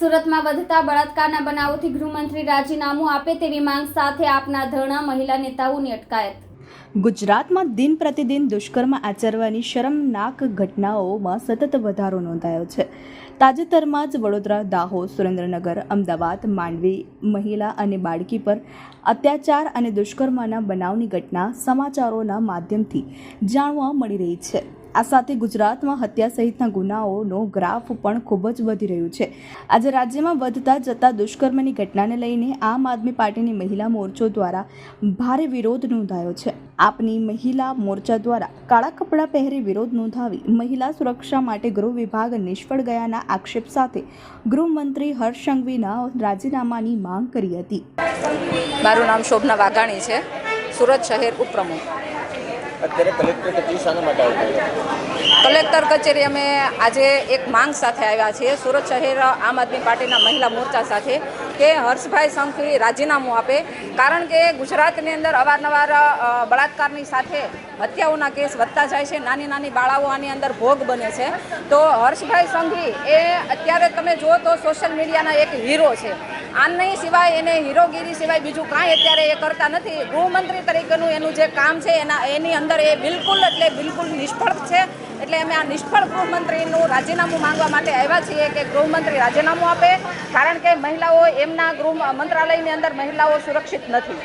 સુરતમાં વધતા બળાત્કારના બનાવોથી ગૃહમંત્રી રાજીનામું આપે તેવી માંગ સાથે આપના ધરણા મહિલા નેતાઓની અટકાયત. ગુજરાતમાં દિન પ્રતિદિન દુષ્કર્મ આચરવાની શરમનાક ઘટનાઓમાં સતત વધારો નોંધાયો છે. તાજેતરમાં જ વડોદરા, દાહોદ, સુરેન્દ્રનગર, અમદાવાદ, માંડવી, મહિલા અને બાળકી પર અત્યાચાર અને દુષ્કર્મના બનાવની ઘટના સમાચારોના માધ્યમથી જાણવા મળી રહી છે. આ સાથે ગુજરાતમાં હત્યા સહિતના ગુનાઓનો ગ્રાફ પણ ખૂબ જ વધી રહ્યું છે. આજે રાજ્યમાં વધતા જતા દુષ્કર્મની ઘટનાને લઈને આમ આદમી પાર્ટીની મહિલા મોરચો દ્વારા ભારે વિરોધ નોંધાયો છે. આપની મહિલા મોરચા દ્વારા કાળા કપડાં પહેરી વિરોધ નોંધાવી મહિલા સુરક્ષા માટે ગૃહ વિભાગ નિષ્ફળ ગયાના આક્ષેપ સાથે ગૃહમંત્રી હર્ષ સંઘવીના રાજીનામાની માંગ કરી હતી. મારું નામ શોભના વાઘાણી છે. સુરત શહેર ઉપપ્રમુખ. કલેક્ટર કચેરી અમે આજે એક માંગ સાથે આવ્યા છીએ. સુરત શહેર આમ આદમી પાર્ટીના મહિલા મોરચા સાથે કે હર્ષભાઈ સંઘવી રાજીનામું આપે. કારણ કે ગુજરાતની અંદર અવારનવાર બળાત્કારની સાથે હત્યાઓના કેસ વધતા જાય છે. નાની નાની બાળાઓ આની અંદર ભોગ બને છે. તો હર્ષભાઈ સંઘવી, એ અત્યારે તમે જુઓ તો સોશિયલ મીડિયાના એક હીરો છે. આની સિવાય એને હીરોગીરી સિવાય બીજું કાંઈ અત્યારે એ કરતા નથી. ગૃહમંત્રી તરીકેનું એનું જે કામ છે, એના એની અંદર એ બિલકુલ એટલે બિલકુલ નિષ્ફળ છે. એટલે અમે આ નિષ્ફળ ગૃહમંત્રીનું રાજીનામું માંગવા માટે આવ્યા છીએ કે ગૃહમંત્રી રાજીનામું આપે, કારણ કે મહિલાઓ એમના ગૃહ મંત્રાલયની અંદર મહિલાઓ સુરક્ષિત નથી.